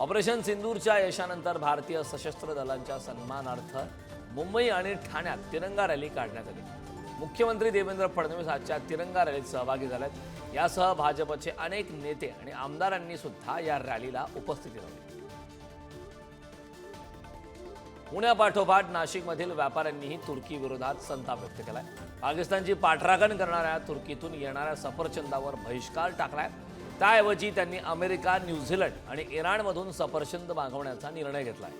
Operation सिंदूरच्या यशानंतर भारतीय सशस्त्र दलांच्या सन्मानार्थ मुंबई आणि ठाण्यात तिरंगा रॅली काढण्यात आली. मुख्यमंत्री देवेंद्र फडणवीस आजच्या तिरंगा रॅलीत सहभागी झाल्यात. यासह भाजपचे अनेक नेते आणि आमदारांनी सुद्धा या रॅलीला उपस्थिती लावली पुण्यापाठोपाठ नाशिकमधील व्यापाऱ्यांनीही तुर्की विरोधात संताप व्यक्त केलाय. पाकिस्तानची पाठराखण करणाऱ्या तुर्कीतून येणाऱ्या सफरचंदावर बहिष्कार टाकलाय. त्याऐवजी त्यांनी अमेरिका न्यूझीलंड आणि इराणमधून सफरचंद मागवण्याचा निर्णय घेतलाय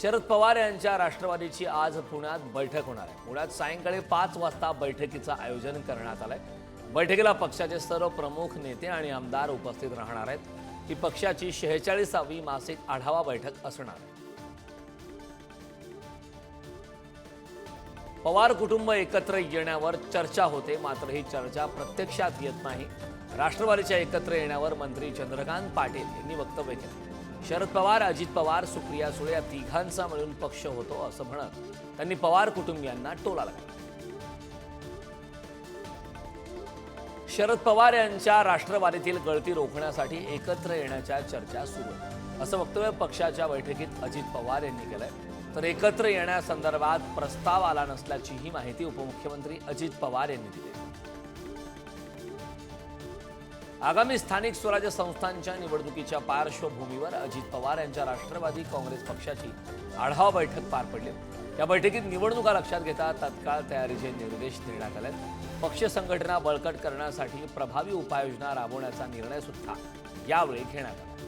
शरद पवार यांच्या राष्ट्रवादीची आज पुण्यात बैठक होणार आहे. पुण्यात सायंकाळी पाच वाजता बैठकीचं आयोजन करण्यात आलंय. बैठकीला पक्षाचे सर्व प्रमुख नेते आणि आमदार उपस्थित राहणार आहेत. ही पक्षाची शेहेचाळीसावी मासिक आढावा बैठक असणार आहे. पवार कुटुंब एकत्र येण्यावर चर्चा होते मात्र ही चर्चा प्रत्यक्षात येत नाही. राष्ट्रवादीच्या एकत्र येण्यावर मंत्री चंद्रकांत पाटील यांनी वक्तव्य केलं. शरद पवार अजित पवार सुप्रिया सुळे या तिघांचा मिळून पक्ष होतो असं म्हणत त्यांनी पवार कुटुंबियांना टोला लागला शरद पवार यांच्या राष्ट्रवादीतील गळती रोखण्यासाठी एकत्र येण्याच्या चर्चा सुरू असं वक्तव्य पक्षाच्या बैठकीत अजित पवार यांनी केलंय. तर एकत्र येण्यासंदर्भात प्रस्ताव आला नसल्याचीही माहिती उपमुख्यमंत्री अजित पवार यांनी दिली. आगामी स्थानिक स्वराज्य संस्थांच्या निवडणुकीच्या पार्श्वभूमीवर अजित पवार यांच्या राष्ट्रवादी काँग्रेस पक्षाची आढावा बैठक पार पडली. या बैठकीत निवडणुका लक्षात घेता तत्काळ तयारीचे निर्देश देण्यात आले. पक्ष संघटना बळकट करण्यासाठी प्रभावी उपाययोजना राबवण्याचा निर्णय सुद्धा यावेळी घेण्यात आला.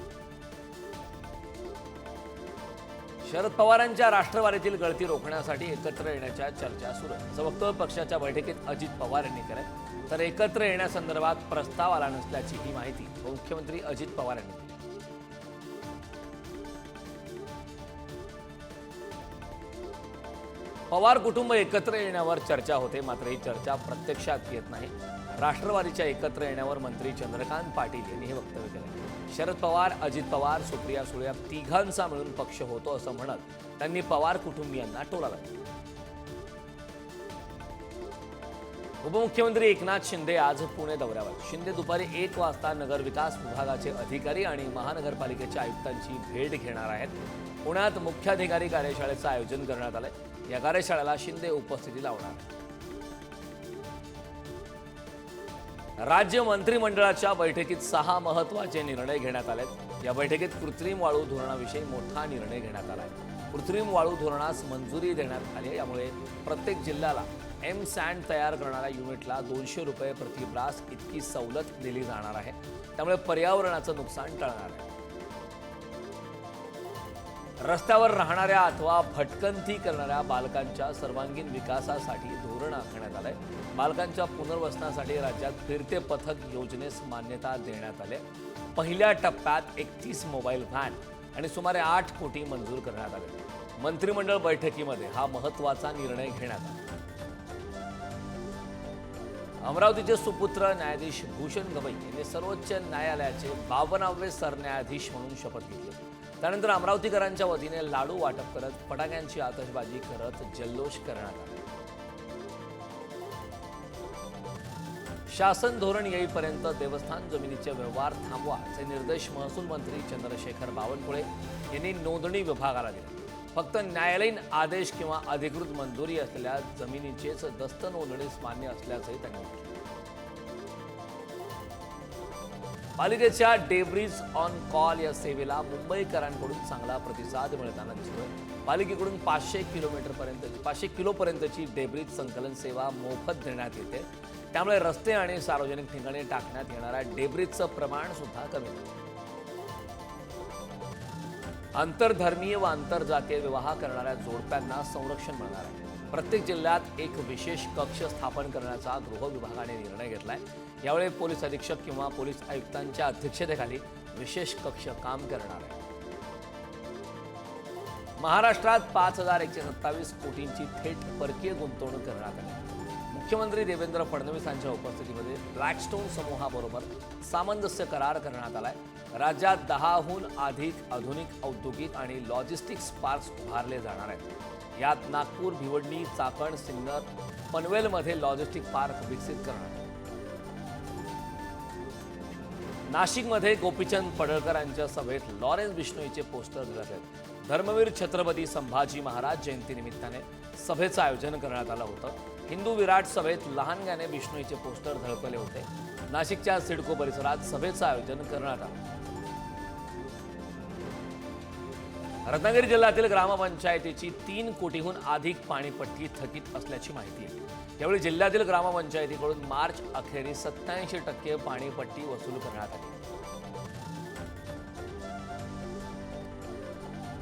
शरद पवारांच्या राष्ट्रवादीतील गळती रोखण्यासाठी एकत्र येण्याच्या चर्चा सुरू आहे. असं वक्तव्य पक्षाच्या बैठकीत अजित पवार यांनी करत तर एकत्र येण्यासंदर्भात प्रस्ताव आला नसल्याची ही माहिती मुख्यमंत्री अजित पवार यांनी दिली. पवार कुटुंब एकत्र येण्यावर चर्चा होते मात्र ही चर्चा प्रत्यक्षात येत नाही. राष्ट्रवादीच्या एकत्र येण्यावर मंत्री चंद्रकांत पाटील यांनी हे वक्तव्य केलं. शरद पवार अजित पवार सुप्रिया सुळे या तिघांचा मिळून पक्ष होतो असं म्हणत त्यांनी पवार कुटुंबियांना टोला लागला उपमुख्यमंत्री एकनाथ शिंदे आज पुणे दौऱ्यावर. शिंदे दुपारी एक वाजता नगरविकास विभागाचे अधिकारी आणि महानगरपालिकेच्या आयुक्तांची भेट घेणार आहेत. पुण्यात मुख्याधिकारी कार्यशाळेचं आयोजन करण्यात आलंय. या कार्यशाळेला शिंदे उपस्थिती लावणार राज्य मंत्रिमंडळाच्या बैठकीत सहा महत्त्वाचे निर्णय घेण्यात आलेत. या बैठकीत कृत्रिम वाळू धोरणाविषयी मोठा निर्णय घेण्यात आला आहे कृत्रिम वाळू धोरणास मंजुरी देण्यात आली आहे. यामुळे प्रत्येक जिल्ह्याला एम सँड तयार करणाऱ्या युनिटला दोनशे रुपये प्रतिब्रास इतकी सवलत दिली जाणार आहे. त्यामुळे पर्यावरणाचं नुकसान टळणार आहे. रस्त्यावर राहणाऱ्या अथवा भटकंती करणाऱ्या बालकांच्या सर्वांगीण विकासासाठी धोरण आखण्यात आलंय. बालकांच्या पुनर्वसनासाठी राज्यात फिरते पथक योजनेस मान्यता देण्यात आले पहिल्या टप्प्यात एकतीस मोबाईल व्हॅन आणि सुमारे आठ कोटी मंजूर करण्यात आले. मंत्रिमंडळ बैठकीमध्ये हा महत्त्वाचा निर्णय घेण्यात आला. अमरावतीचे सुपुत्र न्यायाधीश भूषण गवई यांनी सर्वोच्च न्यायालयाचे बावनावे सरन्यायाधीश म्हणून शपथ घेतली त्यानंतर अमरावतीकरांच्या वतीने लाडू वाटप करत फटाक्यांची आतषबाजी करत जल्लोष करण्यात आला. शासन धोरण येईपर्यंत देवस्थान जमिनीचे व्यवहार थांबवा असे निर्देश महसूल मंत्री चंद्रशेखर बावनकुळे यांनी नोंदणी विभागाला दिले. फक्त न्यायालयीन आदेश किंवा अधिकृत मंजुरी असलेल्या जमिनीचेच दस्त नोंदणीस मान्य असल्याचंही त्यांनी म्हटलं. पालिकेच्या डेब्रिज ऑन कॉल या सेवेला मुंबईकरांकडून चांगला प्रतिसाद मिळताना दिसतोय. पालिकेकडून पाचशे किलोमीटर पर्यंत पाचशे किलोपर्यंतची डेब्रिज संकलन सेवा मोफत देण्यात येते. त्यामुळे रस्ते आणि सार्वजनिक ठिकाणी टाकण्यात येणाऱ्या डेब्रिजचं प्रमाण सुद्धा कमी होतं आंतरधर्मीय व आंतरजातीय विवाह करणाऱ्या जोडप्यांना संरक्षण मिळणार आहे. प्रत्येक जिल्ह्यात एक विशेष कक्ष स्थापन करण्याचा गृह विभागाने निर्णय आहे यावेळी पोलीस अधीक्षक किंवा पोलीस आयुक्तांच्या अध्यक्षतेखाली विशेष कक्ष काम करणार आहे. महाराष्ट्रात पाच हजार एकशे सत्तावीस कोटींची थेट परकीय गुंतवणूक करण्यात आली. मुख्यमंत्री देवेंद्र फडणवीस यांच्या उपस्थितीमध्ये ब्लॅकस्टोन समूहाबरोबर सामंजस्य करार करण्यात आलाय. राज्यात दहाहून अधिक आधुनिक औद्योगिक आणि लॉजिस्टिक्स पार्क्स उभारले जाणार आहेत. यात नागपूर भिवंडी चाकण सिन्नर पनवेलमध्ये लॉजिस्टिक पार्क विकसित करणार नाशिकमध्ये गोपीचंद पडळकरांच्या सभेत लॉरेन्स बिश्नोईचे पोस्टर दिले आहेत. धर्मवीर छत्रपती संभाजी महाराज जयंतीनिमित्ताने सभेचं आयोजन करण्यात आलं होतं. हिंदू विराट सभेत लहानग्याने विष्णूचे पोस्टर झळकले होते. नाशिकच्या सिडको परिसरात सभेचं आयोजन करण्यात आलं. रत्नागिरी जिल्ह्यातील ग्रामपंचायतीची तीन कोटीहून अधिक पाणीपट्टी थकीत असल्याची माहिती आहे. यावेळी जिल्ह्यातील ग्रामपंचायतीकडून मार्च अखेरीस सत्याऐंशी टक्के पाणीपट्टी वसूल करण्यात आली.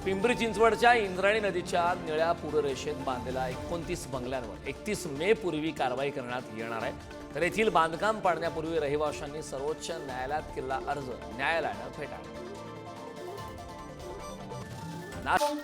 पिंपरी चिंचवडच्या इंद्रायणी नदीच्या निळ्या पूररेषेत बांधलेल्या एकोणतीस बंगल्यांवर एकतीस मे पूर्वी कारवाई करण्यात येणार आहे. तर येथील बांधकाम पाडण्यापूर्वी रहिवाशांनी सर्वोच्च न्यायालयात केलेला अर्ज न्यायालयानं फेटाळला. नाशिक